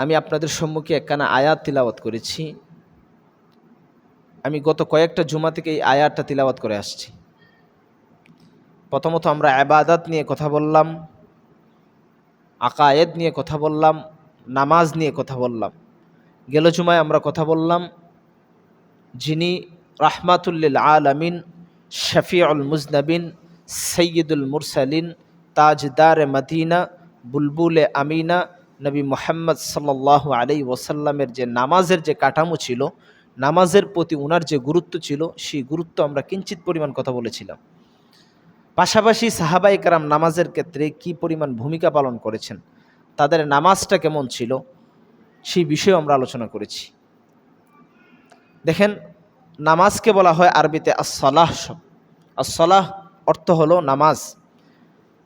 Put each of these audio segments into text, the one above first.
আমি আপনাদের সম্মুখে একখানা আয়াত তিলাওয়াত করেছি। আমি গত কয়েকটা জুমা থেকে এই আয়াতটা তিলাওয়াত করে আসছি। প্রথমত আমরা আবাদাত নিয়ে কথা বললাম, আকায়েদ নিয়ে কথা বললাম, নামাজ নিয়ে কথা বললাম। গেল জুমায় আমরা কথা বললাম, যিনি রাহমাতুল্লিল আলামিন, শফিউল মুজনবিন সৈয়দুল মুরসালিন, তাজদার মদিনা, বুলবুলে আমিনা নবী মোহাম্মদ সাল্লাহ আলাই ওসাল্লামের যে নামাজের যে কাঠামো ছিল, নামাজের প্রতি ওনার যে গুরুত্ব ছিল, সেই গুরুত্ব আমরা কিঞ্চিত পরিমাণ কথা বলেছিলাম। পাশাপাশি সাহাবাই কারাম নামাজের ক্ষেত্রে কি পরিমাণ ভূমিকা পালন করেছেন, তাদের নামাজটা কেমন ছিল, সেই বিষয়ে আমরা আলোচনা করেছি। দেখেন, নামাজকে বলা হয় আরবিতে আসলাহ আসলাহ অর্থ হলো নামাজ।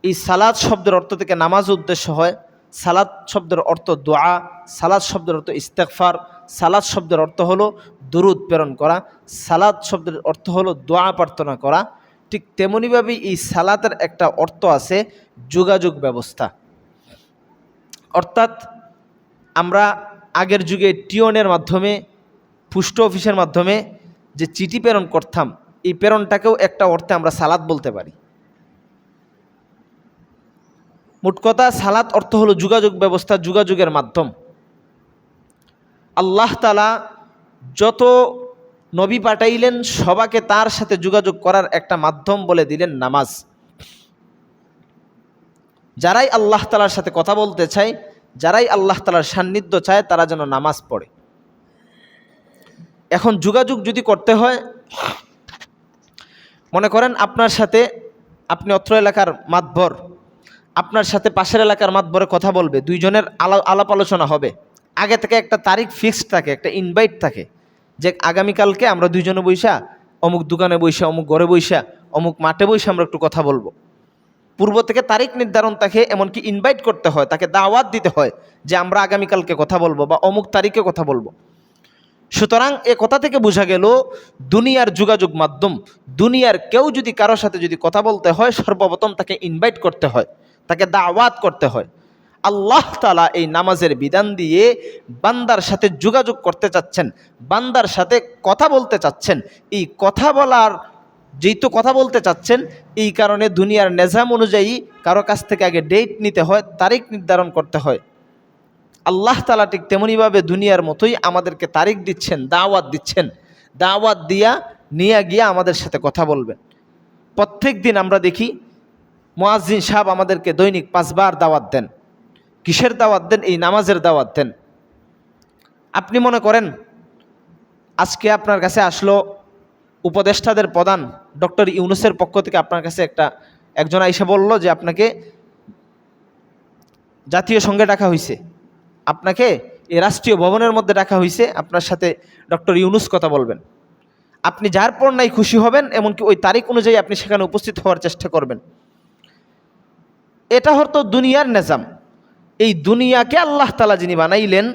এই সালাদ শব্দের অর্থ থেকে নামাজ উদ্দেশ্য হয় সালাদ শব্দের অর্থ দোয়া সালাদ শব্দের অর্থ ইস্তেকফার সালাদ শব্দের অর্থ হলো দুরুদ প্রেরণ করা সালাদ শব্দের অর্থ হলো দোয়া প্রার্থনা করা। ঠিক তেমনইভাবেই এই সালাতের একটা অর্থ আছে যোগাযোগ ব্যবস্থা। অর্থাৎ আমরা আগের যুগে টিওনের মাধ্যমে পোস্ট অফিসের মাধ্যমে যে চিঠি প্রেরণ করতাম, এই প্রেরণটাকেও একটা অর্থে আমরা সালাদ বলতে পারি। মোট কথা সালাত অর্থ হলো যোগাযোগ ব্যবস্থা, যোগাযোগের মাধ্যম। আল্লাহ তালা যত নবী পাঠাইলেন, সবাকে তার সাথে যোগাযোগ করার একটা মাধ্যম বলে দিলেন নামাজ। যারাই আল্লাহ তালার সাথে কথা বলতে চায়, যারাই আল্লাহ তালার সান্নিধ্য চায়, তারা যেন নামাজ পড়ে। এখন যোগাযোগ যদি করতে হয়, মনে করেন আপনার সাথে আপনি অত্র এলাকার মাতবর আপনার সাথে পাশের এলাকার মাতবরে কথা বলবে, দুইজনের আলা আলাপ আলোচনা হবে। আগে থেকে একটা তারিখ ফিক্সড থাকে, একটা ইনভাইট থাকে যে আগামীকালকে আমরা দুইজনে বৈশা অমুক দোকানে বৈশা অমুক ঘরে বৈশা অমুক মাঠে বৈশা আমরা একটু কথা বলব। পূর্ব থেকে তারিখ নির্ধারণ তাকে এমনকি ইনভাইট করতে হয়, তাকে দাওয়াত দিতে হয় যে আমরা আগামীকালকে কথা বলব বা অমুক তারিখে কথা বলব। সুতরাং এ কথা থেকে বোঝা গেল, দুনিয়ার যোগাযোগ মাধ্যম, দুনিয়ার কেউ যদি কারোর সাথে যদি কথা বলতে হয়, সর্বপ্রথম তাকে ইনভাইট করতে হয়। তাকে দাওয়াত করতে হয়। আল্লাহ তালা এই নামাজের বিধান দিয়ে বান্দার সাথে যোগাযোগ করতে চাচ্ছেন, বান্দার সাথে কথা বলতে চাচ্ছেন। এই কথা বলার যেই তো কথা বলতে চাচ্ছেন, এই কারণে দুনিয়ার নেজাম অনুযায়ী কারও কাছ থেকে আগে ডেট নিতে হয়, তারিখ নির্ধারণ করতে হয়। আল্লাহ তালা ঠিক তেমনইভাবে দুনিয়ার মতোই আমাদেরকে তারিখ দিচ্ছেন, দাওয়াত দিচ্ছেন। দাওয়াত দিয়া নিয়ে গিয়ে আমাদের সাথে কথা বলবেন। প্রত্যেক দিন আমরা দেখি মোয়াজ্জিন সাহেব আমাদেরকে দৈনিক পাঁচবার দাওয়াত দেন। কিসের দাওয়াত দেন? এই নামাজের দাওয়াত দেন। আপনি মনে করেন, আজকে আপনার কাছে আসলো উপদেষ্টাদের প্রধান ডক্টর ইউনুসের পক্ষ থেকে আপনার কাছে একটা, একজন আইসা বলল যে আপনাকে জাতীয় সঙ্গে ডাকা হয়েছে আপনাকে এই রাষ্ট্রীয় ভবনের মধ্যে ডাকা হয়েছে আপনার সাথে ডক্টর ইউনুস কথা বলবেন। আপনি যার পর নাই খুশি হবেন, এমনকি ওই তারিখ অনুযায়ী আপনি সেখানে উপস্থিত হওয়ার চেষ্টা করবেন। এটা হতো দুনিয়ার নেজাম। এই দুনিয়াকে আল্লাহ তালা যিনি বানাইলেন,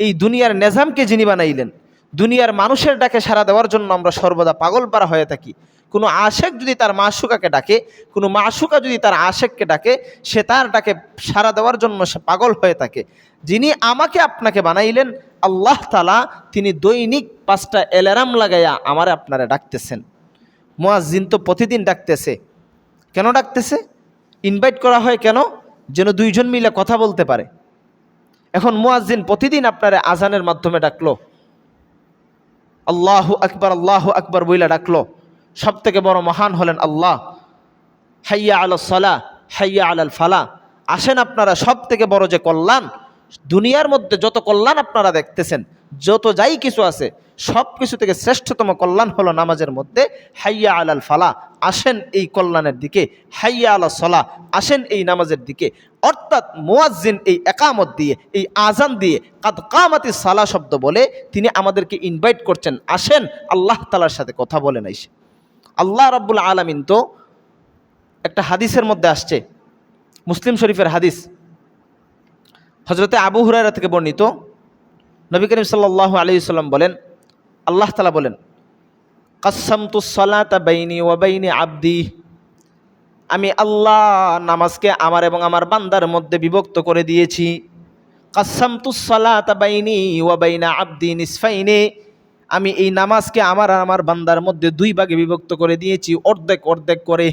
এই দুনিয়ার নেজামকে যিনি বানাইলেন, দুনিয়ার মানুষের ডাকে সাড়া দেওয়ার জন্য আমরা সর্বদা পাগল পারা হয়ে থাকি। কোনো আশেক যদি তার মাসুকাকে ডাকে, কোনো মাসুকা যদি তার আশেককে ডাকে, সে তার ডাকে সাড়া দেওয়ার জন্য সে পাগল হয়ে থাকে। যিনি আমাকে আপনাকে বানাইলেন, আল্লাহ তালা তিনি দৈনিক পাঁচটা অ্যালার্ম লাগাইয়া আমার আপনারা ডাকতেছেন। মোয়াজিন তো প্রতিদিন ডাকতেছে। কেন ডাকতেছে? ইনভাইট করা হয় কেন? যেন দুইজন মিলে কথা বলতে পারে। এখন মুয়াজ্জিন প্রতিদিন আপনারা আজানের মাধ্যমে ডাকলো। আল্লাহ আকবর আল্লাহ আকবর বইলা ডাকলো। সব থেকে বড় মহান হলেন আল্লাহ। হাইয়া আল সালা, হাইয়া আল ফালা। আসেন আপনারা সব থেকে বড় যে কল্যাণ, দুনিয়ার মধ্যে যত কল্যাণ আপনারা দেখতেছেন যত যাই কিছু আছে সব কিছু থেকে শ্রেষ্ঠতম কল্যাণ হলো নামাজের মধ্যে, হাইয়া আলাল ফালা, আসেন এই কল্যাণের দিকে, হাইয়া আলা সলা, আসেন এই নামাজের দিকে। অর্থাৎ মোয়াজ্জিন এই একামত দিয়ে, এই আজান দিয়ে, কাদ কামাতি সালা শব্দ বলে তিনি আমাদেরকে ইনভাইট করছেন। আসেন, আল্লাহ তালার সাথে কথা বলেন আইসে আল্লাহ রাব্বুল আলমিন তো একটা হাদিসের মধ্যে আসছে, মুসলিম শরীফের হাদিস। হজরতে আবু হুরারা থেকে বর্ণিত নবী করিম সাল্লাহ আলী সাল্লাম বলেন, আল্লাহ তালা বলেন কাসামতু সলাতা বাইনি ওয়াবাইনি আব্দি আমি আল্লাহ নামাজকে আমার এবং আমার বান্দার মধ্যে বিভক্ত করে দিয়েছি। কাসামতুসলাতা বাইনি ওয়া বাইনা আব্দি নিসফাইনে আমি এই নামাজকে আমার আর আমার বান্দার মধ্যে দুই ভাগে বিভক্ত করে দিয়েছি, অর্ধেক অর্ধেক করে।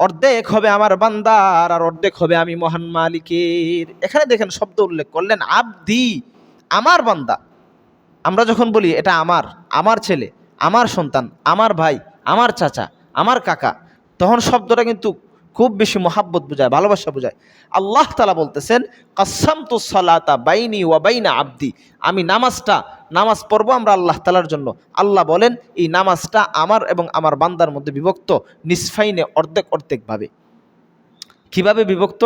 অর্ধেক হবে আমার বান্দার আর অর্ধেক হবে আমি মহান মালিকের। এখানে দেখেন শব্দ উল্লেখ করলেন, আব্দি আমার বান্দা। আমরা যখন বলি, এটা আমার আমার ছেলে, আমার সন্তান, আমার ভাই, আমার চাচা, আমার কাকা, তখন শব্দটা কিন্তু খুব বেশি মহাব্বত বোঝায়, ভালোবাসা বোঝায়। আল্লাহ তালা বলতেছেন কাসাম তো সালাতা বাইনি ওয়া বাইনা আব্দি। আমি নামাজটা, নামাজ পড়ব আমরা আল্লাহ তালার জন্য। আল্লাহ বলেন, এই নামাজটা আমার এবং আমার বান্দার মধ্যে বিভক্ত নিসফাইনে অর্ধেক অর্ধেকভাবে কীভাবে বিভক্ত?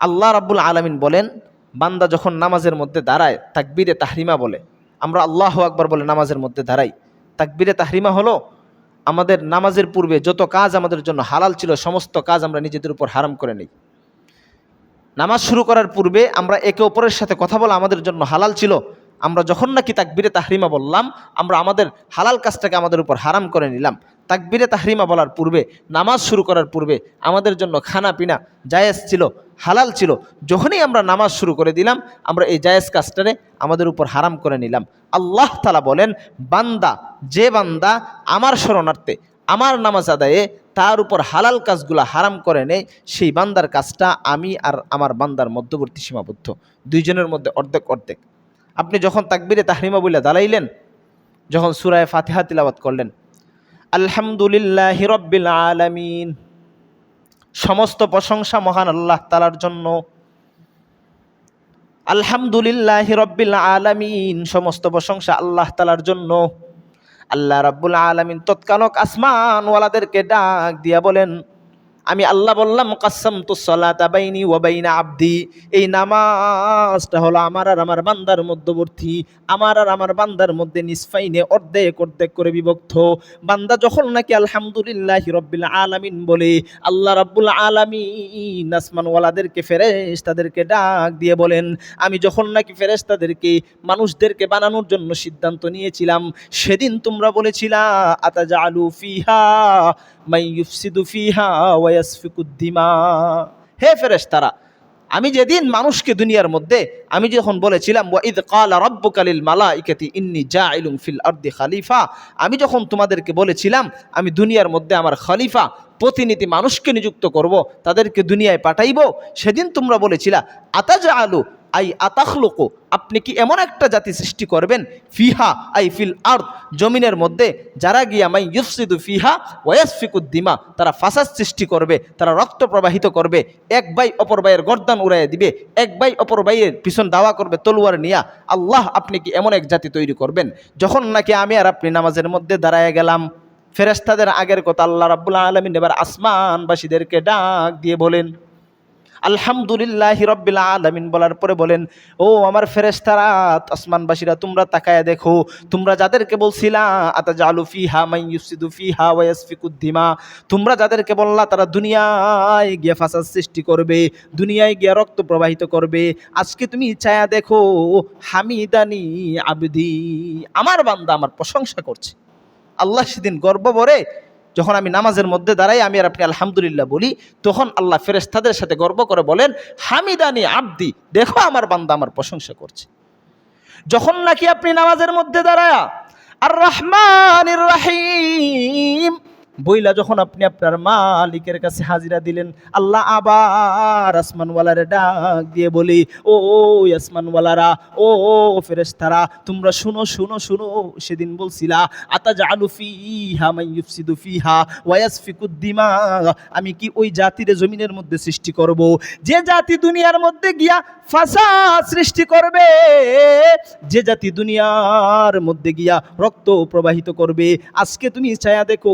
আল্লাহ রাব্বুল আলামিন বলেন বান্দা যখন নামাজের মধ্যে দাঁড়ায়, তাকবীরে তাহরিমা বলে। আমরা আল্লাহ আকবর বলে নামাজের মধ্যে দাঁড়াই। তাকবীরে তাহরিমা হলো আমাদের নামাজের পূর্বে যত কাজ আমাদের জন্য হালাল ছিল, সমস্ত কাজ আমরা নিজেদের উপর হারাম করে নিই। নামাজ শুরু করার পূর্বে আমরা একে অপরের সাথে কথা বলা আমাদের জন্য হালাল ছিল। আমরা যখন নাকি তাকবিরে তাহরিমা বললাম, আমরা আমাদের হালাল কাজটাকে আমাদের উপর হারাম করে নিলাম। তাকবিরে তাহরিমা বলার পূর্বে, নামাজ শুরু করার পূর্বে আমাদের জন্য খানা পিনা জায়েজ ছিল, হালাল ছিল। যখনই আমরা নামাজ শুরু করে দিলাম, আমরা এই জায়েজ কাজটারে আমাদের উপর হারাম করে নিলাম। আল্লাহ তালা বলেন, বান্দা, যে বান্দা আমার শরণার্থে, আমার নামাজ আদায়ে তার উপর হালাল কাজগুলো হারাম করে নেয়, সেই বান্দার কাজটা আমি আর আমার বান্দার মধ্যবর্তী সীমাবদ্ধ। দুইজনের মধ্যে অর্ধেক অর্ধেক। আপনি যখন তাকবিরে তাহরিমা বলে দাঁড়াইলেন যখন সুরায় ফাতেহা তিলাবাত করলেন আলহামদুলিল্লাহ হিরব্বিল আলমিন। সমস্ত প্রশংসা মহান আল্লাহ তালার জন্য। আলহামদুলিল্লাহ হিরব্বিল আলমিন। সমস্ত প্রশংসা আল্লাহ তালার জন্য। আল্লাহ রাব্বুল আলমিন তৎকালক আসমানওয়ালাদেরকে ডাক দিয়া বলেন আমি আল্লাহ বললাম কাসাম তো সলাতা বাইনি ও আব্দি। এই নামাজটা হলো আমার আর আমার বান্দার মধ্যবর্তী। আমার আর আমার বান্দার মধ্যে নিসফাইনে অর্ধেক অর্ধেক করে বিভক্ত। বান্দা যখন নাকি আলহামদুলিল্লাহ রব্বিল আলামিন বলে, আল্লাহ রাব্বুল আলামিন আসমানওয়ালাদেরকে ফেরেশ তাদেরকে ডাক দিয়ে বলেন, আমি যখন নাকি ফেরেশ তাদেরকে মানুষদেরকে বানানোর জন্য সিদ্ধান্ত নিয়েছিলাম, সেদিন তোমরা বলেছিলা আতাজা আলু ফিহা? মাই ইউফসিদু ফিহা ওয়াসফিকুদ্দিমা হে ফেরেশতারা, আমি যেদিন মানুষকে দুনিয়ার মধ্যে, আমি যখন বলেছিলাম ওয়াইদ কালা রব্বুকালিল মালাইকাতি ইন্নি জাইলুম ফিল আরদি খালিফা আমি যখন তোমাদেরকে বলেছিলাম, আমি দুনিয়ার মধ্যে আমার খালিফা, প্রতিনিধি মানুষকে নিযুক্ত করব, তাদেরকে দুনিয়ায় পাঠাইব সেদিন তোমরা বলেছিলা আতাজা আলু আই আতাখলুকু, আপনি কি এমন একটা জাতি সৃষ্টি করবেন? ফিহা, আই ফিল আর্থ জমিনের মধ্যে যারা গিয়া মাই ইউফসিদু ফিহা ওয়াসফিকুদ্দিমা তারা ফাসাদ সৃষ্টি করবে, তারা রক্ত প্রবাহিত করবে, এক বাই অপর বাইয়ের গর্দান উড়াইয়া দিবে, এক বাই অপর বাইয়ের পিছন দাওয়া করবে, তলোয়ার নিয়া, আল্লাহ আপনি কি এমন এক জাতি তৈরি করবেন? যখন নাকি আমি আর আপনি নামাজের মধ্যে দাঁড়ায় গেলাম ফেরেস্তাদের আগের কথা আল্লাহ রাব্বুল আলমিন এবার আসমানবাসীদেরকে ডাক দিয়ে বলেন আলহামদুলিল্লাহ রব্বিল আলামিন বলার পরে বলেন, ও আমার ফেরেশতারা আসমানবাসীরা তোমরা তাকায়া দেখো। তোমরা যাদেরকে বলছিলা আতা জালু ফি হা মাই ইউসিদু ফিহা ওয়া ইয়াসফিকুদ্দিমা তোমরা যাদেরকে বললা, তারা দুনিয়ায় গিয়ে ফাসাদ সৃষ্টি করবে, দুনিয়ায় গিয়ে রক্ত প্রবাহিত করবে। আজকে তুমি ছায়া দেখো, হামিদানি আবদি, আমার বান্দা আমার প্রশংসা করছে। আল্লাহ সেদিন গর্ব ভরে যখন আমি নামাজের মধ্যে দাঁড়াই, আমি আর আপনি আলহামদুলিল্লাহ বলি, তখন আল্লাহ ফেরেস্তাদের সাথে গর্ব করে বলেন, হামিদানি আব্দি, দেখো আমার বান্দা আমার প্রশংসা করছে। যখন নাকি আপনি নামাজের মধ্যে দাঁড়ায়া, আর রহমান রাহিম বইলা যখন আপনি আপনার মালিকের কাছে হাজিরা দিলেন, আল্লাহ আবার আসমানওয়ালার ডাক দিয়ে বলি ও আসমানওয়ালারা, ও ফেরেশতারা, তোমরা শুনো শুনো শুনো। সেদিন বলছিলা আতা জালু ফিহা মাই ইউফসিদু ওয়াস ফিকুদ্দিমা আমি কি ওই জাতির জমিনের মধ্যে সৃষ্টি করব? যে জাতি দুনিয়ার মধ্যে গিয়া ফাসাদ সৃষ্টি করবে, যে জাতি দুনিয়ার মধ্যে গিয়া রক্ত প্রবাহিত করবে, আজকে তুমি ছায়া দেখো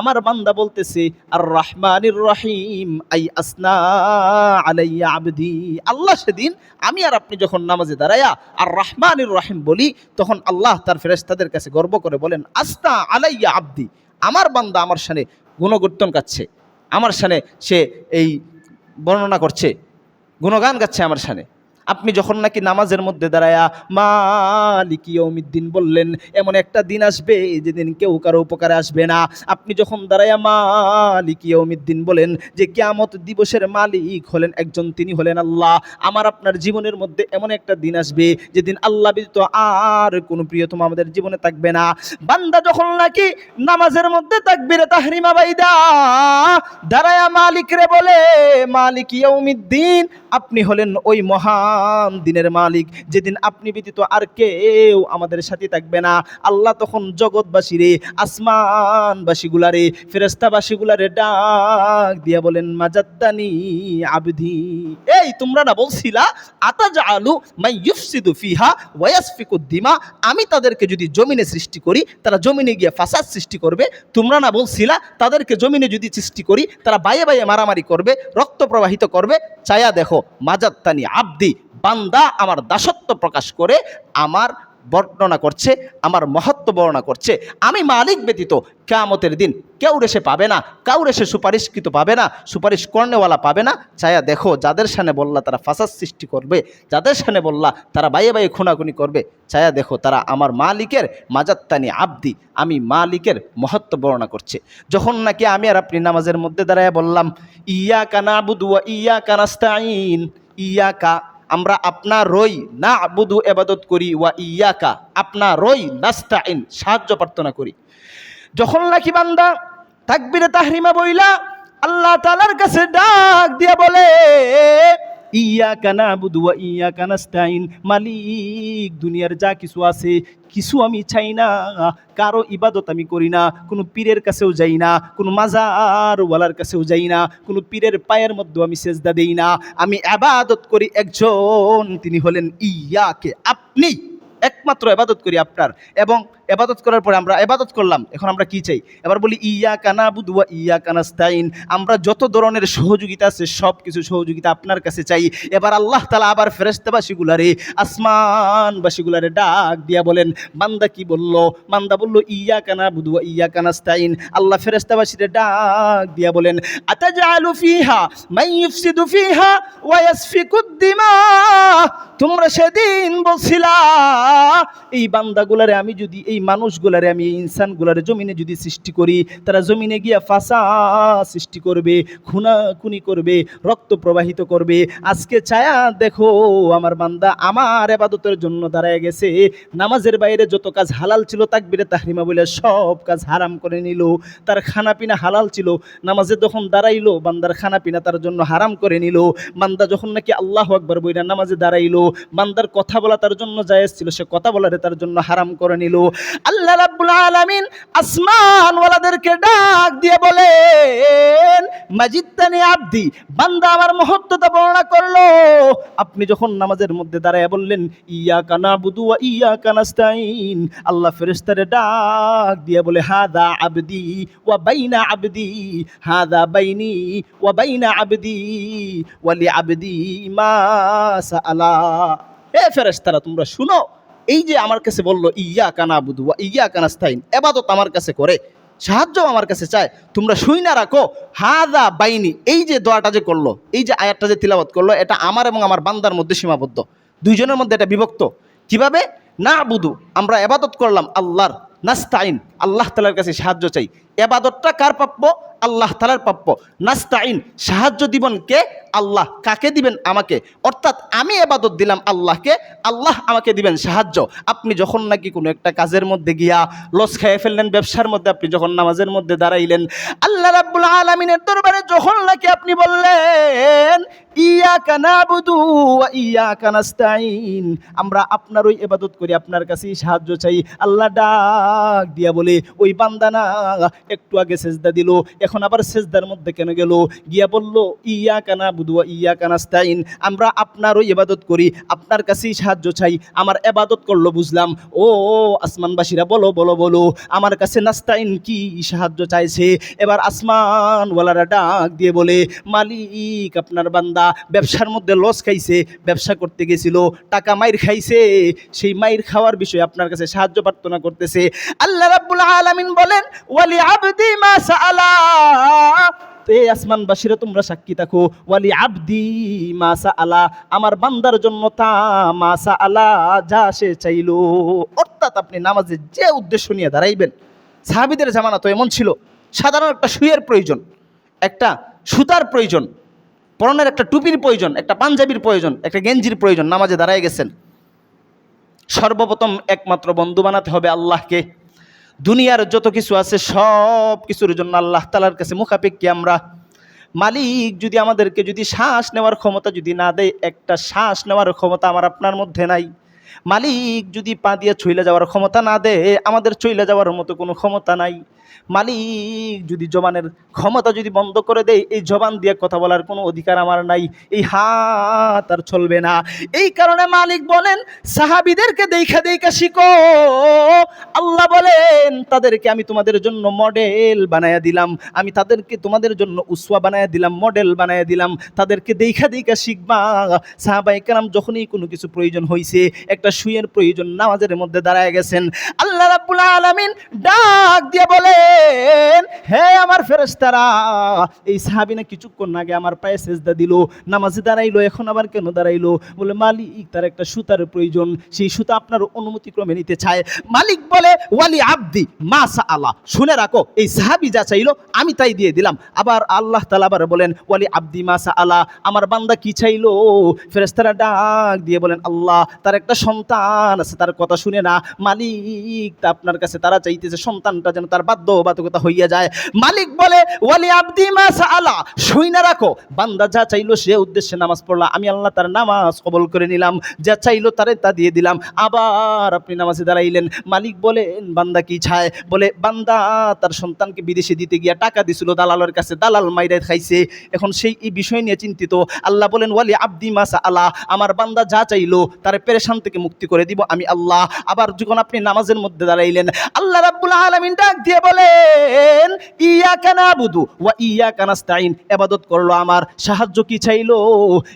আমার বান্দা বলতেছে আর রহমানির রহিম, আই আসনা আলাইয়া আবদি। আল্লাহ সেদিন, আমি আর আপনি যখন নামাজে দাঁড়ায়া আর রহমানির রহিম বলি, তখন আল্লাহ তার ফেরেশতাদের কাছে গর্ব করে বলেন আস্তা আলাইয়া আবদি। আমার বান্দা আমার সানে গুণগর্তন গাচ্ছে আমার সানে সে এই বর্ণনা করছে, গুণগান গাচ্ছে আমার সানে আপনি যখন নাকি নামাজের মধ্যে দাঁড়ায়া মালিক ইয়ৌমিদ্দিন বললেন, এমন একটা দিন আসবে যেদিন কেউ কারও উপকারে আসবে না। আপনি যখন দাঁড়ায়া মালিক ইয়ৌমিদ্দিন বলেন যে, কিয়ামত দিবসের মালিক হলেন একজন, তিনি হলেন আল্লাহ। আমার আপনার জীবনের মধ্যে এমন একটা দিন আসবে যেদিন আল্লাহ ব্যতীত আর কোনো প্রিয়তম আমাদের জীবনে থাকবে না। বান্দা যখন নাকি নামাজের মধ্যে থাকবে রে তাহরিমা বাইদা, দাঁড়ায়া মালিক রে বলে, মালিক ইয়ৌমিদ্দিন আপনি হলেন ওই মহান দিনের মালিক। যেদিন আপনি ব্যতীত আর কেউ আমাদের সাথে থাকবে না। আল্লাহ তখন জগৎবাসী রে আসমানবাসী গুলারে ফেরেস্তাবাসী গুলারে ডাক দিয়া বলেন মাজাদ্দানি আবধি এই, তোমরা না বলছিলা আতা আলু মাই ইউফসিদু ফিহা ওয়াসফিকু দিমা? আমি তাদেরকে যদি জমিনে সৃষ্টি করি, তারা জমিনে গিয়ে ফাসাদ সৃষ্টি করবে। তোমরা না বলছিলা, তাদেরকে জমিনে যদি সৃষ্টি করি, তারা বাইয়ে বাইয়ে মারামারি করবে, রক্ত প্রবাহিত করবে। চায়া দেখো মাজাত্তানি আব্দি বান্দা আমার দাসত্ব প্রকাশ করে আমার বর্ণনা করছে, আমার মহত্ব বর্ণনা করছে। আমি মালিক ব্যতীত কেয়ামতের দিন কেউ রেসে পাবে না কাউ রেসে সুপারিশকৃত পাবে না, সুপারিশ কর্নেওয়ালা পাবে না। চায়া দেখো, যাদের সামনে বললা তারা ফাসাদ সৃষ্টি করবে, যাদের সামনে বললা তারা বাইয়ে বাইয়ে খুনাখুনি করবে। চায়া দেখো, তারা আমার মালিকের মাজাত্তানি আব্দি, আমি মালিকের মহত্ব বর্ণনা করছে। যখন নাকি আমি আর আপনি নামাজের মধ্যে দাঁড়ায় বললাম ইয়া কানা বুদুয়া ইয়া কানাস্তাইন ইয়াকা আমরা আপনার রই না আবুদু এবাদত করি ওয়া ইয়াকা আপনার রই নাস্তা ইন সাহায্য প্রার্থনা করি। যখন নাকি বান্দা তাকবিরে তাহরিমা বইলা আল্লাহ তালার কাছে ডাক দিয়া বলে ইয়া কানা বুধুয়া ইয়া কানাস্তাইন মালিক, দুনিয়ার যা কিছু আছে, কিছু আমি চাই না, কারও ইবাদত আমি করি না, কোনো পীরের কাছেও যাই না, কোনো মাজারওয়ালার কাছেও যাই না, কোনো পীরের পায়ের মধ্যে আমি সেজদা দেই না। আমি আবাদত করি একজন, তিনি হলেন ইয়াকে। আপনি, একমাত্র এবাদত করি আপনার। এবং এবাদত করার পরে আমরা এবাদত করলাম, এখন আমরা কি চাই? এবার বলি ইয়া কানা বুদুয়া ইয়া কানাস্তাইন আমরা যত ধরনের সহযোগিতা আছে সব কিছু সহযোগিতা আপনার কাছে চাই। এবার আল্লাহ তালা আবার ফেরেস্তাবাসীগুলারে আসমান আসমানবাসীগুলারে ডাক দিয়া বলেন, বান্দা কি বলল? বান্দা বলল ইয়া কানা বুদুয়া ইয়া কানাস্তাইন আল্লাহ ফেরেস্তাবাসীরে ডাক দিয়া বলেন আতাজালু ফিহা মাই ফিহা ওয়া তোমরা সেদিন বলছিলা, এই বান্দাগুলারে আমি যদি এই মানুষগুলারে, আমি এই ইনসানগুলারে জমিনে যদি সৃষ্টি করি, তারা জমিনে গিয়া ফাঁসা সৃষ্টি করবে, খুনাখুনি করবে, রক্ত প্রবাহিত করবে। আজকে ছায়া দেখো, আমার বান্দা আমার এবাদতের জন্য দাঁড়ায় গেছে। নামাজের বাইরে যত কাজ হালাল ছিল, তাকবিরে তাহরিমা বলে সব কাজ হারাম করে নিল। তার খানাপিনা হালাল ছিল, নামাজে যখন দাঁড়াইলো, বান্দার খানাপিনা তার জন্য হারাম করে নিল। বান্দা যখন নাকি আল্লাহ আকবর বইরা নামাজে দাঁড়াইলো, বান্দার কথা বলা তার জন্য জায়েজ ছিল, সে কথা বলারে তার জন্য হারাম করে নিল। আল্লাহ রাব্বুল আলামিন আসমান ওয়ালাদেরকে ডাক দিয়ে বলেন মাজিদানি আব্দি, বান্দা আমার মহত্বতা বর্ণনা করল। আপনি যখন নামাজের মধ্যে দাঁড়ায় বললেন ইয়া কানা বুদু ইয়া কানাস্তাইন আল্লাহ ফেরেশতারে ডাক দিয়ে বলে, হাদা আবদি ওয়া বাইনা আবদি, হাদা বাইনি ওয়া বাইনা আবদি ওয়ালি আবদি মা সাআলা। এ ফেরেশতারা, তোমরা শুনো। এই যে আমার কাছে বলল ইয়া কানা বুধু ইয়া কানাস্তাইন এবাদত আমার কাছে করে সাহায্য আমার কাছে চায়, তোমরা শুই না রাখো। হাদা বাইনি, এই যে দোয়াটা যে করল, এই যে আয়াতটা যে তিলাবত করল, এটা আমার এবং আমার বান্দার মধ্যে সীমাবদ্ধ। দুইজনের মধ্যে এটা বিভক্ত। কীভাবে? না বুধু আমরা এবাদত করলাম আল্লাহর নাস্তাইন আল্লাহ তালার কাছে সাহায্য চাই। এবাদতটা কার প্রাপ্য? আল্লাহ তালার প্রাপ্য। নাস্তাইন সাহায্য দিবেন কে? আল্লাহ। কাকে দিবেন? আমাকে। অর্থাৎ আমি এবাদত দিলাম আল্লাহকে, আল্লাহ আমাকে দিবেন সাহায্য। আপনি যখন নাকি কোনো একটা কাজের মধ্যে গিয়া লস খেয়ে ফেললেন, ব্যবসার মধ্যে আপনি যখন নামাজের মধ্যে দাঁড়াইলেন, আল্লাহ রাব্বুল আলমিনের দরবারে যখন নাকি আপনি বললেন ইয়া কানাবুদু ইয়া কানাস্তাইন আমরা আপনার ওই এবাদত করি, আপনার কাছেই সাহায্য চাই। আল্লাহ ডাক দিয়া বলে, ওই বান্দানা একটু আগে সেজদা দিল, এখন আবার সেজদার মধ্যে কেন গেল? গিয়া বলল ইয়া কানা বুদুয়া ইয়া কানাস্তাইন আমরা আপনারও ওই এবাদত করি, আপনার কাছেই সাহায্য চাই, আমার এবাদত করল, বুঝলাম। ও, আসমানবাসীরা বলো বলো বলো, আমার কাছে নাস্তাইন কি সাহায্য চাইছে? এবার আসমানওয়ালারা ডাক দিয়ে বলে, মালিক, আপনার বান্দা ব্যবসার মধ্যে লস খাইছে, ব্যবসা করতে গেছিল, টাকা মাইর খাইছে, সেই মাইর খাওয়ার বিষয়ে আপনার কাছে সাহায্য প্রার্থনা করতেছে। আল্লাহ রাব্বুল আলামিন বলেন, ওয়ালি আবদি মা সাআলা। এ আসমানবাসীরা তোমরা সাক্ষী থাকো। ওয়ালি আবদি মাসা আলা আমার বান্দার জন্য তা মাসা আলা যা সে চাইলো। অর্থাৎ আপনি নামাজে যে উদ্দেশ্য নিয়ে দাঁড়াইবেন, সাহাবিদের জামানা তো এমন ছিল, সাধারণ একটা শুয়ের প্রয়োজন, একটা সুতার প্রয়োজন, পরনের একটা টুপির প্রয়োজন, একটা পাঞ্জাবির প্রয়োজন, একটা গেঞ্জির প্রয়োজন, নামাজে দাঁড়ায় গেছেন। সর্বপ্রথম একমাত্র বন্ধু বানাতে হবে আল্লাহকে। দুনিয়ার যত কিছু আছে, সব কিছুর জন্য আল্লাহ তালার কাছে মুখাপেক্ষি আমরা। মালিক যদি আমাদেরকে যদি শ্বাস নেওয়ার ক্ষমতা যদি না দেয়, একটা শ্বাস নেওয়ার ক্ষমতা আমার আপনার মধ্যে নাই। মালিক যদি পা দিয়ে ছইলে যাওয়ার ক্ষমতা না দেয়, আমাদের চইলে যাওয়ার মতো কোনো ক্ষমতা নাই। মালিক, যদি জবানের ক্ষমতা যদি বন্ধ করে দেয়, এই জবান দিয়ে কথা বলার কোনো অধিকার আমার নাই। এই হাত আর চলবে না। এই কারণে মালিক বলেন, সাহাবিদেরকে দেখা দেখা শিখো। আল্লাহ বলেন, তাদেরকে আমি তোমাদের জন্য মডেল বানায়া দিলাম। আমি তাদেরকে তোমাদের জন্য উসওয়া বানায়া দিলাম মডেল বানায়া দিলাম। তাদেরকে দেখা দেখা শিখবা। সাহাবাই কালাম যখনই কোনো কিছু প্রয়োজন হয়েছে একটা শুয়ের প্রয়োজন নামাজের মধ্যে দাঁড়ায় গেছেন। আল্লাহ রাব্বুল আলামিন ডাক দিয়ে বলেন হে আমার ফেরেশতারা, এই সাহাবিনা কিছুক্ষণ আগে আমার পায়ে সেজদা দিল, নামাজে দাঁড়াইলো, এখন আবার কেন দাঁড়াইলো? বলে, মালিক তার একটা সুতার প্রয়োজন, সেই সুতা আপনার অনুমতি ক্রমে নিতে চায়। মালিক বলে, ওয়ালি আব্দি মাসা আল্লাহ শুনে রাখো, এই সাহাবি যা চাইলো, আমি তাই দিয়ে দিলাম। আবার আল্লাহ তালা আবার বলেন, ওয়ালি আব্দি মা আল্লাহ আমার বান্দা কি চাইলো? ফেরেস্তারা ডাক দিয়ে বলেন, আল্লাহ, তার একটা সন্তান আছে, তার কথা শুনে না। মালিক তা আপনার কাছে তারা চাইতেছে, সন্তানটা যেন তার হইয়া যায়। মালিক বলে, ওয়ালি আব্দি আল্লাহ শুই না রাখো। বান্দা যা চাইলো সে উদ্দেশ্যে নামাজ আমি আল্লাহ তার নামাজ কবল করে নিলাম। যা চাইলো তারে তা দিয়ে দিলাম। আবার আপনি নামাজে দাঁড়াইলেন। মালিক বান্দা কি চায়? বলে, বান্দা তার সন্তানকে বিদেশে দিতে গিয়া টাকা দিছিল, দালালের কাছে দালাল মাইরে খাইছে। এখন সেই এই বিষয় নিয়ে চিন্তিত। আল্লাহ বলেন, ওয়ালি আব্দি মাসা আল্লাহ আমার বান্দা যা চাইলো তার পেরেশান থেকে মুক্তি করে দিব আমি আল্লাহ। আবার যখন আপনি নামাজের মধ্যে দাঁড়াইলেন, আল্লাহ রাব্বুল আলামিন ডাক দিয়ে বলেন ইয়া বুধু ইয়া এবাদত করল আমার, সাহায্য কি চাইলো?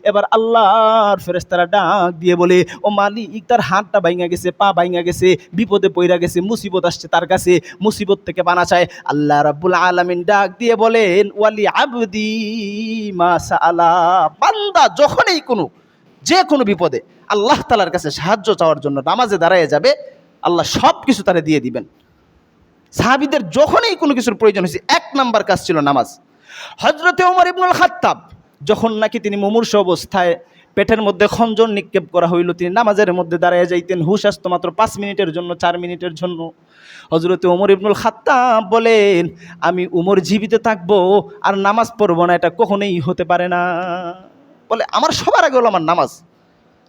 এবার আল্লাহর ফেরেস্তারা ডাক দিয়ে বলে, ও মালিক, তার হাতটা গেছে, পা গেছে, বিপদে পইরা গেছে, মুসিবত আসছে তার কাছে, মুসিবত থেকে বানা চায়। আল্লাহ রাব্বুল ডাক দিয়ে বলেন, ওয়ালি আবদি আলা বান্দা যখনই কোনো, যে কোনো বিপদে আল্লাহ তালার কাছে সাহায্য চাওয়ার জন্য নামাজে দাঁড়ায় যাবে, আল্লাহ সব কিছু তারা দিয়ে দিবেন। সাহাবিদের যখনই কোনো কিছুর প্রয়োজন হয়েছে, এক নাম্বার কাজ ছিল নামাজ। হজরতে ওমর ইবনুল খাত্তাব যখন নাকি তিনি মুমূর্ষ অবস্থায় পেটের মধ্যে খঞ্জন নিক্ষেপ করা হইল, তিনি নামাজের মধ্যে দাঁড়ায় যাইতেন, হুশ আসতো মাত্র পাঁচ মিনিটের জন্য, চার মিনিটের জন্য। হজরতে ওমর ইবনুল খাত্তাব বলেন, আমি উমর জীবিত থাকব, আর নামাজ পড়ব না, এটা কখনোই হতে পারে না। বলে, আমার সবার আগে হলো আমার নামাজ।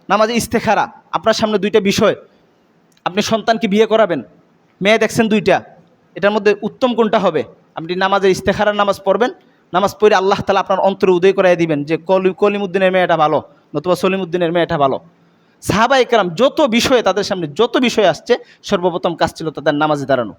নামাজে ইস্তেখারা। আপনার সামনে দুইটা বিষয়। আপনি সন্তানকে বিয়ে করাবেন, মেয়ে দেখছেন দুইটা। এটার মধ্যে উত্তম কোনটা হবে? আপনি নামাজের ইস্তেখারার নামাজ পড়বেন, নামাজ পড়ে আল্লাহ তালা আপনার অন্তরে উদয় করাই দিবেন যে কলি কলিমুদ্দিনের মেয়েটা ভালো, নতুবা সলিমুদ্দিনের মেয়েটা ভালো। সাহাবা যত বিষয়ে তাদের সামনে যত বিষয় আসছে, সর্বপ্রথম কাজ ছিল তাদের নামাজে দাঁড়ানো।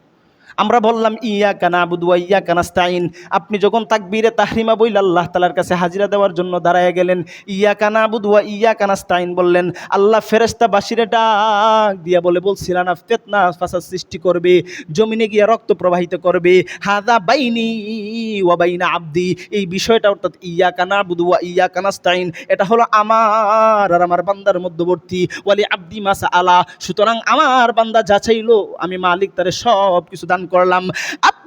আমরা বললাম ইয়া কানা বুদুয়া ইয়া কানাস্তাইন আপনি যখন তাকবীরে তাহরিমা বইল আল্লাহ তালার কাছে হাজিরা দেওয়ার জন্য দাঁড়ায় গেলেন ইয়া কানা বুদুয়া ইয়া কানাস্তাইন বললেন, আল্লাহ ফেরেস্তা বাসিরে ডাক দিয়া বলে বলছিলেন না ফেতনা ফাসাদ সৃষ্টি করবে, জমিনে গিয়া রক্ত প্রবাহিত করবে হাদা বাইনি ওয়া বাইনা আব্দি। এই বিষয়টা অর্থাৎ ইয়া কানা বুদুয়া ইয়া কানাস্তাইন এটা হলো আমার আর আমার বান্দার মধ্যবর্তী। ওয়ালি আব্দি মাসা আলা সুতরাং আমার বান্দা যা চাইলো, আমি মালিক তারে সব কিছু দান করলাম।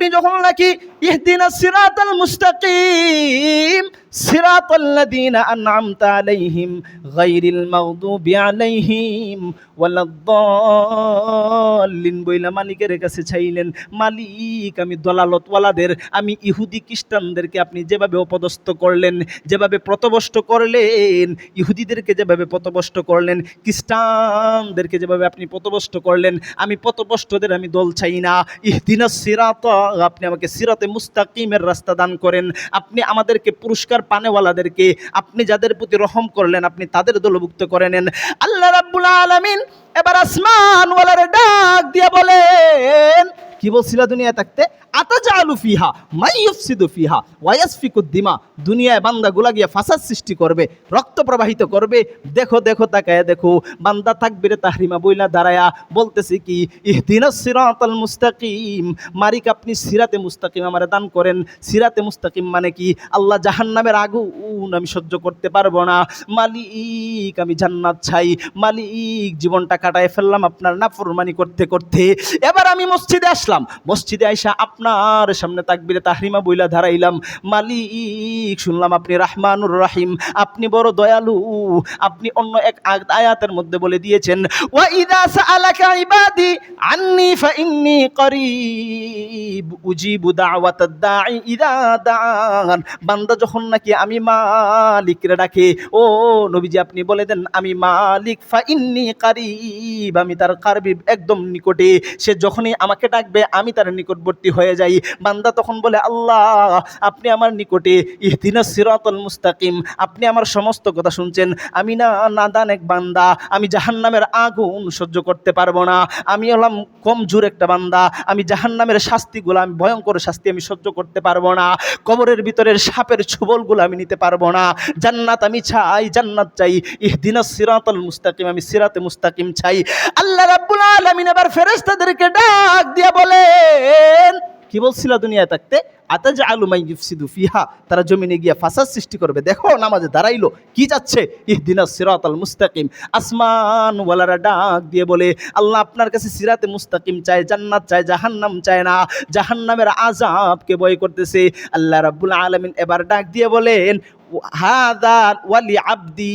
আপনি যখন নাকি ইহদিনা সিরাতাল মুস্তাকিম সিরাতাল্লাযীনা আন'আমতা আলাইহিম গায়রিল মাগদুবি আলাইহিম ওয়ালাদ-দাল্লিন। বইলা মালিকের কাছে চাইলেন, মালিক, আমি দলালতওয়ালাদের, আমি ইহুদি খ্রিস্টানদেরকে আপনি যেভাবে অপদস্থ করলেন, যেভাবে প্রতবষ্ট করলেন, ইহুদিদেরকে যেভাবে পথভ্রষ্ট করলেন, খ্রিস্টানদেরকে যেভাবে আপনি পথভ্রষ্ট করলেন, আমি পথভ্রষ্টদের আমি দল চাই না। ইহদিনা সিরাত আপনি আমাকে সিরাতে মুস্তাকিমের রাস্তা দান করেন। আপনি আমাদেরকে পুরস্কার পানেওয়ালাদেরকে, আপনি যাদের প্রতি রহম করলেন, আপনি তাদের দলভুক্ত করে নেন। আল্লাহ রাব্বুল আলামিন এবার আসমান ওয়ালারে ডাক দিয়ে বলেন, কি বলছিল দুনিয়া থাকতে? আতাজালু ফিহা মাইয়ুফসিদু ফিহা ওয়ায়াসফিকুদ দিমা। দুনিয়ায় বান্দাগুলা গিয়ে ফাসাদ সৃষ্টি করবে, রক্ত প্রবাহিত করবে। দেখো দেখো, তাকায় দেখো, বান্দা তাকবিরে তাহরিমা বইলা দাঁড়ায়া বলতেছে কি ইহদিনাস সিরাতাল মুস্তাকিম। মারিক আপনি সিরাতে মুস্তাকিম আমারে দান করেন। সিরাতে মুস্তাকিম মানে কি? আল্লাহ জাহান্নামের আগুন আমি সহ্য করতে পারব না। মালিক, আমি জান্নাত ছাই মালিক, জীবনটা কাটায় ফেললাম আপনার নাফরমানি করতে করতে। এবার আমি মসজিদে আসলাম। মসজিদে আইসা আপনার সামনে তাকবিরে তাহরিমা বইলা ধারাইলাম। মালিক, শুনলাম আপনি রাহমানুর রাহিম। আপনি বড় দয়ালু, আপনি অন্য এক আয়াতের মধ্যে বলে দিয়েছেন, ওয়া ইদা সাআলাকা ইবাদি আন্নি ফাইন্নি করিব, উজিবু দাওয়াতাদ দাঈ ইদা দাআন। বান্দা যখন নাকি আমি মালিকরে ডাকে, ও নবীজি, আপনি বলে দেন, আমি মালিক ফাইন্নি কারিব। আমি তার কারবি একদম নিকটে, সে যখনই আমাকে ডাকবে, আমি তার নিকটবর্তী হয়ে যাই। বান্দা তখন বলে, আল্লাহ, আপনি আমার নিকটে ইহদিনা সিরাতুল মুস্তাকিম, আপনি আমার সমস্ত কথা শুনছেন। আমি না, নাদান এক বান্দা, আমি জাহান্নামের আগুন সহ্য করতে পারব না। আমি হলাম কমজোর একটা বান্দা, আমি জাহান্নামের শাস্তিগুলো আমি ভয়ঙ্কর শাস্তি আমি সহ্য করতে পারব না। কবরের ভিতরের সাপের ছুবলগুলো আমি নিতে পারব না। জান্নাত আমি চাই, জান্নাত চাই, ইহদিনা সিরাতুল মুস্তাকিম, আমি সিরাতে মুস্তাকিম চাই। আল্লাহ রাব্বুল আলামিন এবার ফেরেশতাদেরকে ডাক দিয়া বলেন কি বলছিল দুনিয়ায় থাকতে? আতাজ আলুমাই ইফসিদু ফিহা। তারা জমিনে গিয়ে ফাসাদ সৃষ্টি করবে। দেখো, নামাজে দাঁড়াইলো। কি যাচ্ছে ইহদিনা সিরাতাল মুস্তাকিম। আসমান ওয়ালারা ডাক দিয়ে বলে, আল্লাহ আপনার কাছে সিরাতে মুস্তাকিম চায়, জান্নাত চায়, জাহান্নাম চায় না। জাহান্নামের আজাবকে বয় করতেছে। আল্লাহ রাব্বুল আলামিন এবার ডাক দিয়ে বলেন হাদা ওয়ালি আব্দি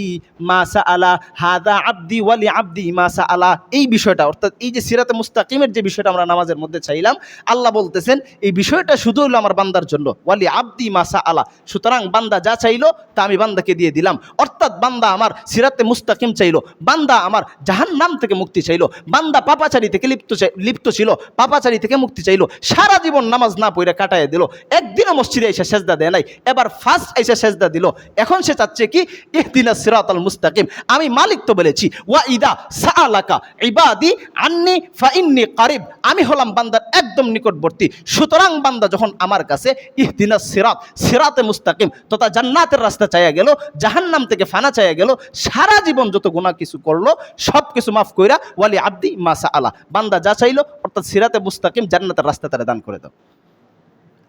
মাসা আলা হাদা আব্দি ওয়ালি আব্দি মাসা আলা এই বিষয়টা, অর্থাৎ এই যে সিরাতে মুস্তাকিমের যে বিষয়টা আমরা নামাজের মধ্যে চাইলাম, আল্লাহ বলতেছেন, এই বিষয়টা শুধু হলো আমার বান্দার জন্য। ওয়ালি আব্দি মাসা আলা সুতরাং বান্দা যা চাইলো, তা আমি বান্দাকে দিয়ে দিলাম। অর্থাৎ বান্দা আমার সিরাতে মুস্তাকিম চাইলো, বান্দা আমার জাহান নাম থেকে মুক্তি চাইলো, বান্দা পাপাচারি থেকে লিপ্ত লিপ্ত ছিল, পাপাচারি থেকে মুক্তি চাইলো, সারা জীবন নামাজ না পড়ে কাটায় দিল, একদিনও মসজিদে এসে সেজদা দেয় নাই, এবার ফার্স্ট এসে সেজদা দিল। এখন সে চাচ্ছে কি? ইহদিনা সিরাতাল মুস্তাকিম। আমি মালিক তো বলেছি, ওয়া ইদা সাআলাকা ইবাদি আন্নি ফাইন্নি কারিব। আমি হলাম বান্দার একদম নিকটবর্তী। সুতরাং বান্দা যখন আমার কাছে ইহদিনা সিরাত, সিরাতে মুস্তাকিম, তথা জান্নাতের রাস্তা চাইয়া গেল, জাহান্নাম থেকে ফানা চাইয়া গেল, সারা জীবন যত গুনাহ কিছু করল সব কিছু মাফ কইরা, ওয়ালি আব্দি মাসা আলা বান্দা যা চাইলো, অর্থাৎ সিরাতে মুস্তাকিম জান্নাতের রাস্তা তারা দান করে দাও।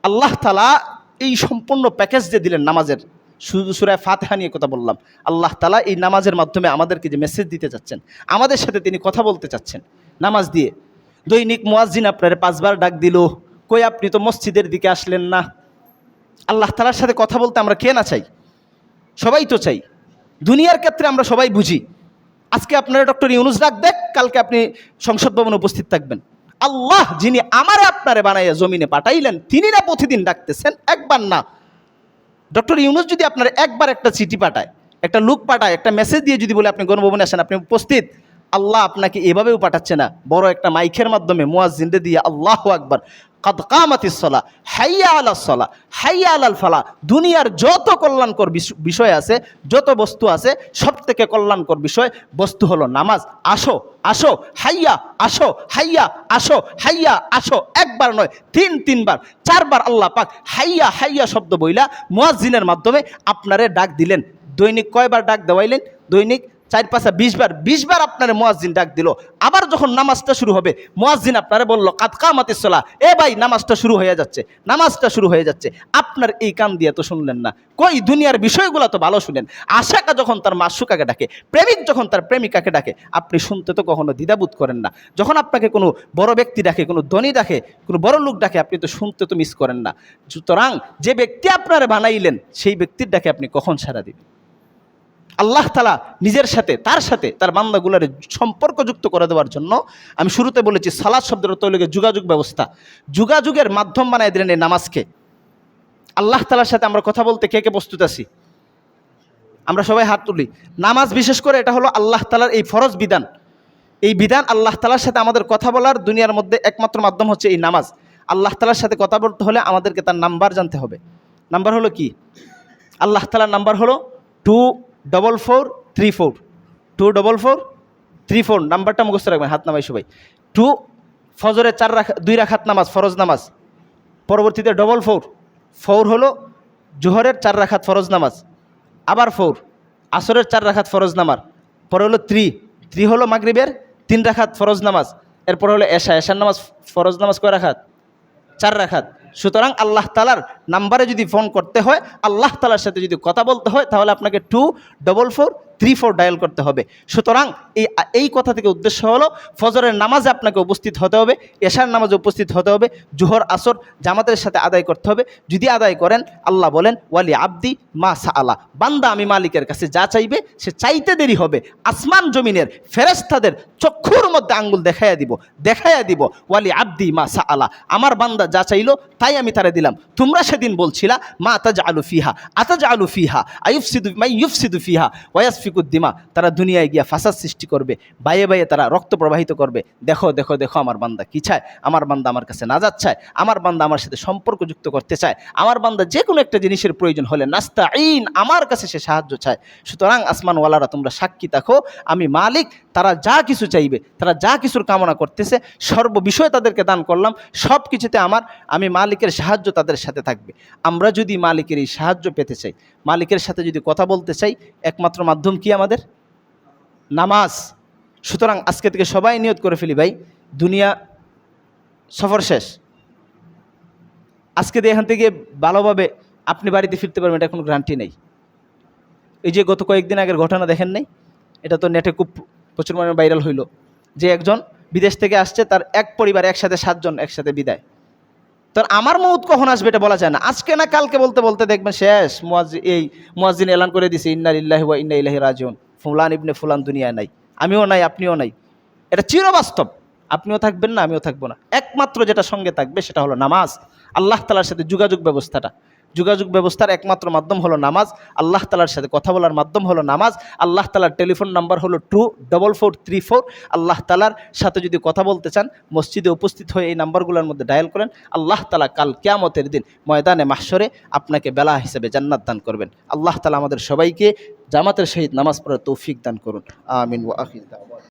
আল্লাহ তালা এই সম্পূর্ণ প্যাকেজ যে দিলেন নামাজের শুধু সুরায় ফাতেহা নিয়ে কথা বললাম। আল্লাহ তালা এই নামাজের মাধ্যমে আমাদেরকে যে মেসেজ দিতে চাচ্ছেন আমাদের সাথে তিনি কথা বলতে চাচ্ছেন। নামাজ দিয়ে। দৈনিক মুয়াজ্জিন আপনার পাঁচবার ডাক দিল, কই আপনি তো মসজিদের দিকে আসলেন না। আল্লাহ তালার সাথে কথা বলতে আমরা কে না চাই? সবাই তো চাই। দুনিয়ার ক্ষেত্রে আমরা সবাই বুঝি। আজকে আপনারা ডক্টর ইউনুস ডাক দেখ, কালকে আপনি সংসদ ভবনে উপস্থিত থাকবেন। আল্লাহ যিনি আমারে আপনারে বানাইয়া জমিনে পাঠাইলেন, তিনি না প্রতিদিন ডাকতেছেন, একবার না। ডক্টর ইউনুস যদি আপনার একবার একটা চিঠি পাঠায়, একটা লুক পাঠায়, একটা মেসেজ দিয়ে যদি বলে আপনি গণভবনে আসেন, আপনি উপস্থিত আল্লাহ আপনাকে এভাবেও পাঠাচ্ছে না। বড় একটা মাইকের মাধ্যমে মুয়াজ্জিনদের দিয়ে আল্লাহ আকবার। কাদ কামাতিসলা হাইয়া আলা সলা, হাইয়া আলাল ফালা। দুনিয়ার যত কল্যাণকর বিষ- বিষয় আছে, যত বস্তু আছে সব থেকে কল্যাণকর বিষয় বস্তু হলো নামাজ। আসো আসো, হাইয়া আসো হাইয়া আসো হাইয়া, আসো। একবার নয়, তিন, তিনবার, চারবার আল্লাহ পাক হাইয়া হাইয়া শব্দ বইলা মুয়াজ্জিনের মাধ্যমে আপনারে ডাক দিলেন। দৈনিক কয়বার ডাক দেওয়াইলেন? দৈনিক চার পাঁচা বিশ বার বিশ বার আপনার মোয়াজ্জিন ডাক দিল। আবার যখন নামাজটা শুরু হবে, মোয়াজ্জিন আপনারে বলল কাতকা মাতিসলা এ ভাই, নামাজটা শুরু হয়ে যাচ্ছে, নামাজটা শুরু হয়ে যাচ্ছে। আপনার এই কান দিয়ে তো শুনলেন না। কই, দুনিয়ার বিষয়গুলো তো ভালো শুনেন। আশাকা যখন তার মাসুকাকে ডাকে, প্রেমিক যখন তার প্রেমিকাকে ডাকে, আপনি শুনতে তো কখনো দ্বিধাবোধ করেন না। যখন আপনাকে কোনো বড় ব্যক্তি ডাকে, কোনো ধনী ডাকে, কোনো বড় লোক ডাকে, আপনি তো শুনতে তো মিস করেন না। সুতরাং যে ব্যক্তি আপনারে বানাইলেন, সেই ব্যক্তির ডাকে আপনি কখন সারা দিবেন? আল্লাহ তালা নিজের সাথে, তার সাথে তার বান্দাগুলার সম্পর্কযুক্ত করে দেওয়ার জন্য আমি শুরুতে বলেছি, সালাদ শব্দের অর্থ যোগাযোগ ব্যবস্থা। যোগাযোগের মাধ্যম বানায় দিলেন এই নামাজকে। আল্লাহ তালার সাথে আমরা কথা বলতে কে কে প্রস্তুত আছি? আমরা সবাই হাত তুলি। নামাজ বিশেষ করে এটা হলো আল্লাহ তালার এই ফরজ বিধান। এই বিধান আল্লাহ তালার সাথে আমাদের কথা বলার দুনিয়ার মধ্যে একমাত্র মাধ্যম হচ্ছে এই নামাজ। আল্লাহ তালার সাথে কথা বলতে হলে আমাদেরকে তার নাম্বার জানতে হবে। নাম্বার হলো কি? আল্লাহ তালার নাম্বার হলো two double four three four two double four three four নাম্বারটা মুখস্থ রাখবেন, হাত নামাই সবাই। টু ফজরের চার রাখা, দুই রাখাত নামাজ, ফরজ নামাজ। পরবর্তীতে ডবল ফোর ফোর হলো জোহরের চার রাখাত ফরজ নামাজ। আবার ফোর আসরের চার রাখাত ফরজ নামাজ। পরে হলো থ্রি থ্রি হলো মাগরিবের তিন রাখাত ফরজ নামাজ। এরপর হলো এশা, এশার নামাজ ফরজ নামাজ কয় রাখাত? চার রাখাত। সুতরাং আল্লাহ তালার নাম্বারে যদি ফোন করতে হয়, আল্লাহ তালার সাথে যদি কথা বলতে হয়, তাহলে আপনাকে two double four three four dial করতে হবে। সুতরাং এই এই কথা থেকে উদ্দেশ্য হলো, ফজরের নামাজে আপনাকে উপস্থিত হতে হবে, এশার নামাজে উপস্থিত হতে হবে, জোহর, আসর জামাতের সাথে আদায় করতে হবে। যদি আদায় করেন, আল্লাহ বলেন, ওয়ালি আব্দি মা সা আলা বান্দা আমি মালিকের কাছে যা চাইবে, সে চাইতে দেরি হবে। আসমান জমিনের ফেরেস্তাদের চক্ষুর মধ্যে আঙ্গুল দেখাইয়া দিব দেখাইয়া দিব, ওয়ালি আব্দি মা সা আলা আমার বান্দা যা চাইলো, তাই আমি তারা দিলাম। তোমরা সেদিন বলছিলা, মা আতাজ আলু ফিহা আতাজ আলু ফিহা আইফ সিদু মাই ইউফসিদু ফিহা ওয়াসফিকুদ্দিমা তারা দুনিয়ায় গিয়া ফাসাদ সৃষ্টি করবে বাইয়ে বাইয়ে তারা রক্ত প্রবাহিত করবে। দেখো দেখো দেখো আমার বান্দা কি চায়? আমার বান্দা আমার কাছে নাজাত চায়। আমার বান্দা আমার সাথে সম্পর্ক যুক্ত করতে চায়। আমার বান্দা যে কোনো একটা জিনিসের প্রয়োজন হলে নাস্তা আইন আমার কাছে সে সাহায্য চায়। সুতরাং আসমানওয়ালারা তোমরা সাক্ষী থাকো, আমি মালিক, তারা যা কিছু চাইবে, তারা যা কিছুর কামনা করতেছে, সর্ববিষয়ে তাদেরকে দান করলাম সব কিছুতে আমার, আমি মালিকের সাহায্য তাদের সাথে থাকবে। আমরা যদি মালিকের এই সাহায্য পেতে চাই মালিকের সাথে যদি কথা বলতে চাই, একমাত্র মাধ্যম কি আমাদের? নামাজ। সুতরাং আজকে থেকে সবাই নিয়ত করে ফেলি ভাই, দুনিয়া সফর শেষ। আজকে দিয়ে এখান থেকে ভালোভাবে আপনি বাড়িতে ফিরতে পারবেন, এটা কোনো গ্যারান্টি নেই। এই যে গত কয়েকদিন আগের ঘটনা দেখেন নাই, এটা তো নেটে খুব প্রচুর পরিমাণে ভাইরাল হইল। যে একজন বিদেশ থেকে আসছে, তার এক পরিবার একসাথে সাতজন একসাথে বিদায়। তো আমার মৌত কখন আসবে এটা বলা যায় না। আজকে না কালকে বলতে বলতে দেখবেন শেষ মুয়াজি এই মুয়াজিন এলান করে দিছে, ইন্না ইল্লাহি ওয়া ইন্না ইলাইহি রাজিউন। ফুলান ইবনে ফুলান দুনিয়ায় নাই। আমিও নাই, আপনিও নাই। এটা চিরবাস্তব। আপনিও থাকবেন না, আমিও থাকব না। একমাত্র যেটা সঙ্গে থাকবে সেটা হলো নামাজ। আল্লাহ তালার সাথে যোগাযোগ ব্যবস্থাটা। যোগাযোগ ব্যবস্থার একমাত্র মাধ্যম হলো নামাজ। আল্লাহ তালার সাথে কথা বলার মাধ্যম হলো নামাজ। আল্লাহ তালার টেলিফোন নাম্বার হলো two double four three four. আল্লাহ তালার সাথে যদি কথা বলতে চান, মসজিদে উপস্থিত হয়ে এই নাম্বারগুলোর মধ্যে ডায়াল করেন। আল্লাহ তালা কাল কেয়ামতের দিন ময়দানে মাসরে আপনাকে বেলা হিসেবে জান্নাত দান করবেন। আল্লাহ তালা আমাদের সবাইকে জামাতের সহিত নামাজ পড়ার তৌফিক দান করুন। আমিন ওয়া।